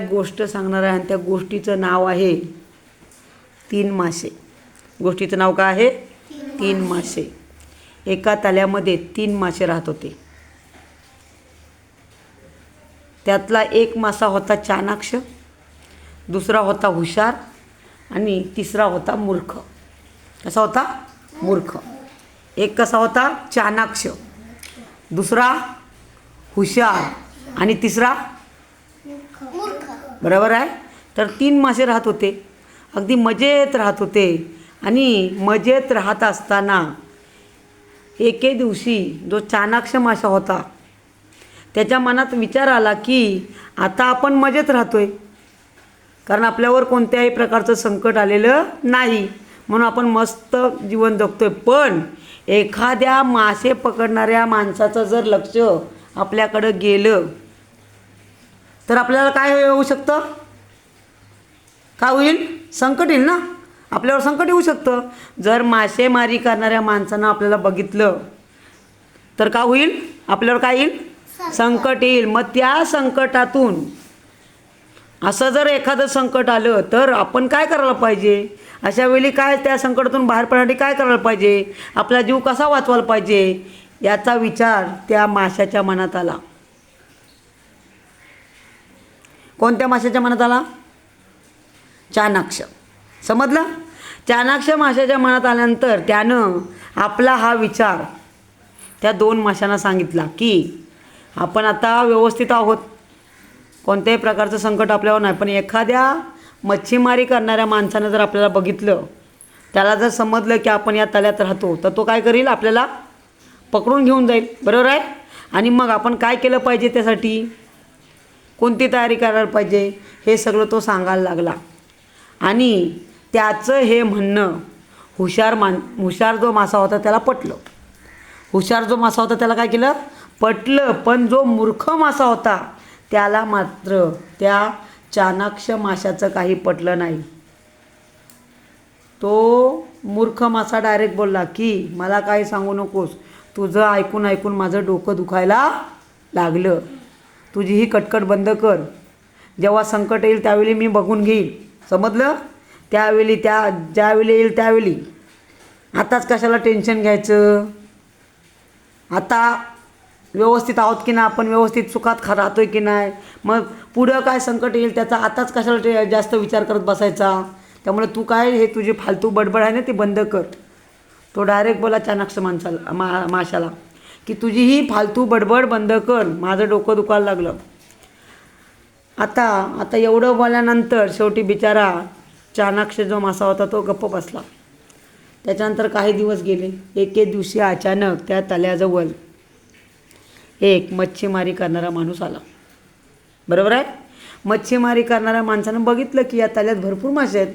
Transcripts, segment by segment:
गोष्ट सांगणार आहे आणि त्या गोष्टीचं नाव आहे तीन मासे. गोष्टीचं नाव काय आहे? तीन मासे. एका तल्यामध्ये तीन मासे राहत होते. त्यातला एक मासा होता चाणाक्ष दुसरा होता हुशार आणि तिसरा होता मूर्ख. कसा होता? मूर्ख. एक कसा होता? चाणाक्ष. दुसरा हुशार आणि तिसरा बरोबर आहे? तर तीन मासे राहत होते. अगदी मजेत राहत होते. आणि मजेत राहत असताना एके दिवशी जो चाणाक्ष मासा होता त्याच्या मनात विचार आला की आता आपण मजेत राहतो आहे कारण आपल्यावर कोणत्याही प्रकारचं संकट आलेलं नाही. म्हणून आपण मस्त जीवन जगतो आहे पण एखाद्या मासे पकडणाऱ्या माणसाचं जर लक्ष आपल्याकडं गेलं तर आपल्याला काय होऊ शकतं? काय होईल? संकट येईल ना? आपल्यावर संकट येऊ शकतं. जर मासेमारी करणाऱ्या माणसानं आपल्याला बघितलं तर काय होईल? आपल्यावर काय येईल? संकट येईल. मग त्या संकटातून असं जर एखादं संकट आलं तर आपण काय करायला पाहिजे? अशा वेळी काय त्या संकटातून बाहेर पडण्यासाठी काय करायला पाहिजे? आपला जीव कसा वाचवायला पाहिजे? याचा विचार त्या माशाच्या मनात आला. कोणत्या माशाच्या मनात आला? चाणाक्ष समजलं? चाणाक्ष माशाच्या मनात आल्यानंतर त्यानं आपला हा विचार त्या दोन माशांना सांगितला की आपण आता व्यवस्थित आहोत. कोणत्याही प्रकारचं संकट आपल्यावर नाही. पण एखाद्या मच्छीमारी करणाऱ्या माणसानं जर आपल्याला बघितलं त्याला जर समजलं की आपण या तळ्यात राहतो तर तो काय करील? आपल्याला पकडून घेऊन जाईल. बरोबर आहे? आणि मग आपण काय केलं पाहिजे त्यासाठी? कोणती तयारी करायला पाहिजे हे सगळं तो सांगायला लागला. आणि त्याचं हे म्हणणं हुशार मान हुशार जो मासा होता त्याला पटलं. हुशार जो मासा होता त्याला काय केलं? पटलं. पण जो मूर्ख मासा होता त्याला मात्र त्या चाणाक्ष माशाचं काही पटलं नाही. तो मूर्ख मासा डायरेक्ट बोलला की मला काही सांगू नकोस. तुझं ऐकून ऐकून माझं डोकं दुखायला लागलं. तुझी ही कटकट बंद कर. जेव्हा संकट येईल त्यावेळी मी बघून घेईल. समजलं? त्यावेळी त्या ज्यावेळी येईल त्यावेळी. आताच कशाला टेन्शन घ्यायचं? आता व्यवस्थित आहोत की नाही? आपण व्यवस्थित सुखात खा राहतो आहे की नाही? मग पुढं काय संकट येईल त्याचा आताच कशाला ते जास्त विचार करत बसायचा? त्यामुळे तू काय हे तुझी फालतू बडबड आहे ना ती बंद कर. तो डायरेक्ट बोला चाणाक्ष माणसाला मा माशाला. की तुझी ही फालतू बडबड बंद कर. माझं डोकं दुखायला लागलं. आता आता एवढं बोलल्यानंतर शेवटी बिचारा चाणाक्ष जो मासा होता तो गप्प बसला. त्याच्यानंतर काही दिवस गेले. एके दिवशी अचानक त्या तल्याजवळ एक मच्छीमारी करणारा माणूस आला. बरोबर आहे? मच्छीमारी करणाऱ्या माणसानं बघितलं की या तल्यात भरपूर मासे आहेत.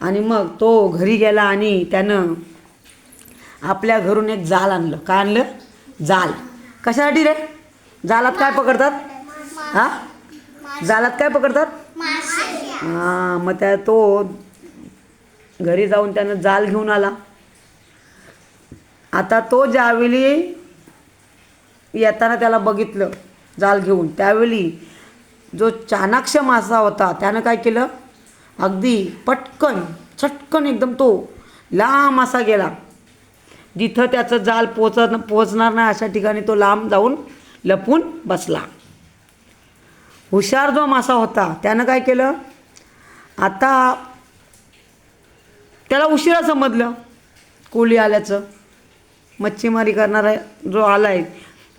आणि मग तो घरी गेला आणि त्यानं आपल्या घरून एक जाल आणलं. काय आणलं? जाल. कशासाठी रे? जालात काय पकडतात? हां? जालात काय पकडतात? हां मग त्या तो घरी जाऊन त्यानं जाल घेऊन आला. आता तो ज्यावेळी येताना त्याला बघितलं जाल घेऊन त्यावेळी जो चाणाक्ष मासा होता त्यानं काय केलं? अगदी पटकन चटकन एकदम तो लांब असा गेला. जिथं त्याचं जाल पोच पोचणार नाही अशा ठिकाणी तो लांब जाऊन लपून बसला. हुशार जो मासा होता त्यानं काय केलं? आता त्याला उशिरा समजलं कोळी आल्याचं. मच्छीमारी करणारा जो आला आहे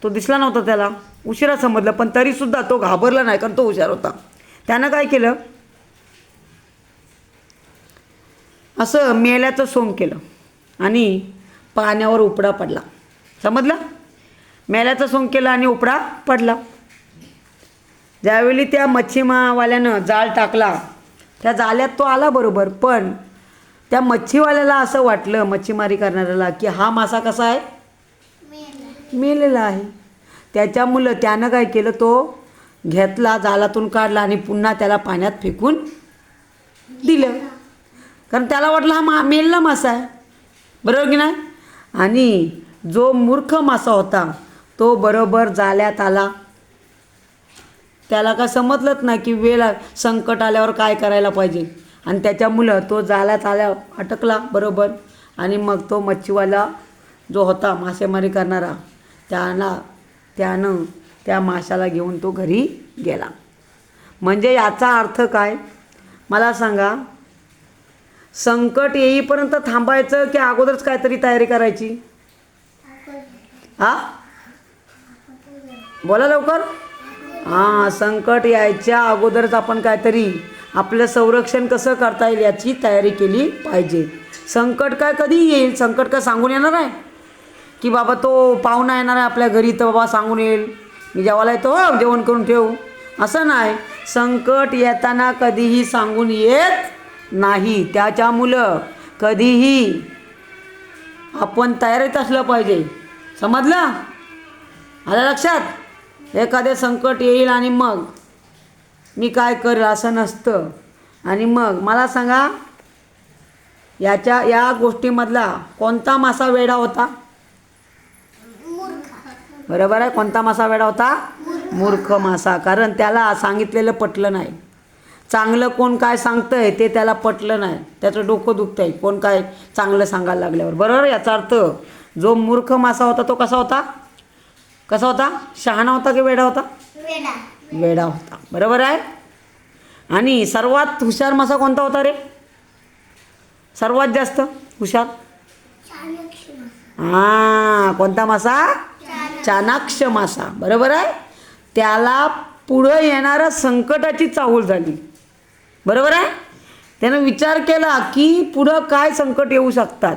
तो दिसला नव्हता त्याला. उशिरा समजलं पण तरीसुद्धा तो घाबरला नाही कारण तो हुशार होता. त्यानं काय केलं? असं मेल्याचं सोंग केलं. आणि पाण्यावर उपडा पडला. समजलं? मेल्याचं सोंग केलं आणि उपडा पडला. ज्यावेळी त्या मच्छीमावाल्यानं जाळ टाकला त्या जाल्यात तो आला बरोबर पण त्या मच्छीवाल्याला असं वाटलं मच्छीमारी करणाऱ्याला की हा मासा कसा आहे? मेलेला आहे. त्याच्यामुळं त्यानं काय केलं? तो घेतला जालातून काढला आणि पुन्हा त्याला पाण्यात फेकून दिलं. कारण त्याला वाटलं हा मा मेलेला मासा आहे. बरोबर की नाही? आणि जो मूर्ख मासा होता तो बरोबर जाल्यात आला. त्याला काय समजलंच नाही की वेळ आ- संकट आल्यावर काय करायला पाहिजे. आणि त्याच्यामुळं तो जाळ्यात आल्या अटकला बरोबर. आणि मग तो मच्छीवाला जो होता मासेमारी करणारा त्याला त्यानं त्या माशाला घेऊन तो घरी गेला. म्हणजे याचा अर्थ काय? मला सांगा संकट येईपर्यंत थांबायचं की अगोदरच काहीतरी तयारी करायची? हा? बोला लवकर. हां संकट यायच्या अगोदरच आपण काहीतरी आपलं संरक्षण कसं करता येईल याची तयारी केली पाहिजे. संकट काय कधी येईल? संकट काय सांगून येणार आहे? की बाबा तो पाहुणा येणार आहे आपल्या घरी तर बाबा सांगून येईल. मी जेवायला येतो हो, जेवण करून ठेवू. असं नाही. संकट येताना कधीही सांगून येत नाही त्याच्यामुळं कधीही आपण तयारीत असलं पाहिजे. समजलं? आलं लक्षात? एखादे संकट येईल आणि मग? मी काय करेल असं नसतं. आणि मग? मला सांगा याच्या या गोष्टीमधला कोणता मासा वेडा होता? बरोबर आहे? कोणता मासा वेडा होता? मूर्ख मासा. कारण त्याला सांगितलेलं पटलं नाही. चांगलं कोण काय सांगतंय ते त्याला पटलं नाही. त्याचं डोकं दुखतंय. कोण काय चांगलं सांगायला लागल्यावर. बरोबर? याचा अर्थ जो मूर्ख मासा होता तो कसा होता? कसा होता? शहाणा होता की वेडा होता? वेडा. होता. बरोबर आहे? आणि सर्वात हुशार मासा कोणता होता रे? सर्वात जास्त हुशार? हां कोणता मासा? चाणाक्ष मासा. बरोबर आहे? त्याला पुढं येणाऱ्या संकटाची चाहूल झाली. बरोबर आहे? त्यानं विचार केला की पुढं काय संकट येऊ शकतात.